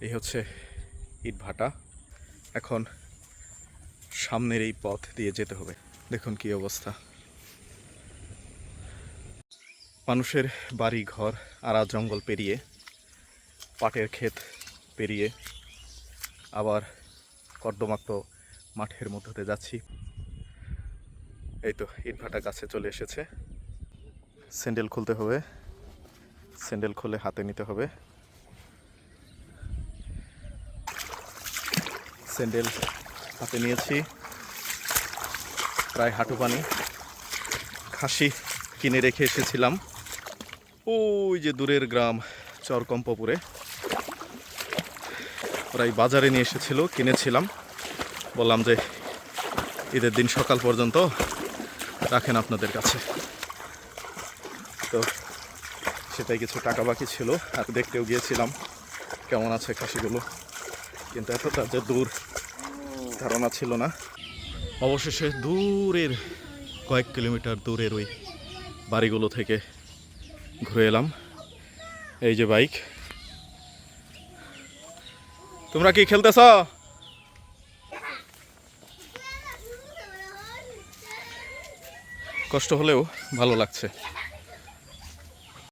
এই হচ্ছে ইট ভাটা। এখন সামনের এই পথ দিয়ে যেতে হবে। দেখুন কি অবস্থা। মানুষের বাড়ি, ঘর আড়া জঙ্গল পেরিয়ে, পাটের ক্ষেত পেরিয়ে, আবার কর্দমাক্ত মাঠের মধ্যে যাচ্ছি। এই তো ইটভাটা গাছে চলে এসেছে। স্যান্ডেল খুলতে হবে। স্যান্ডেল খুলে হাতে নিতে হবে। স্যান্ডেল হাতে নিয়েছি। প্রায় হাঁটু পানি। খাসি কিনে রেখে এসেছিলাম। ওই যে দূরের গ্রাম, চরকম্পপুরে। প্রায় বাজারে নিয়ে এসেছিল, কিনেছিলাম। বললাম যে, ঈদের দিন সকাল পর্যন্ত রাখেন আপনাদের কাছে। তো সেটাই কিছু টাকা বাকি ছিল। আর দেখতেও গিয়েছিলাম, কেমন আছে খাসিগুলো। কিন্তু এতটা যে দূর ধারণা ছিল না। অবশেষে দূরের কয়েক কিলোমিটার দূরের ওই বাড়িগুলো থেকে ঘুরে এলাম। এই যে বাইক। তোমরা কি খেলতেছ? কষ্ট হলেও ভালো লাগছে।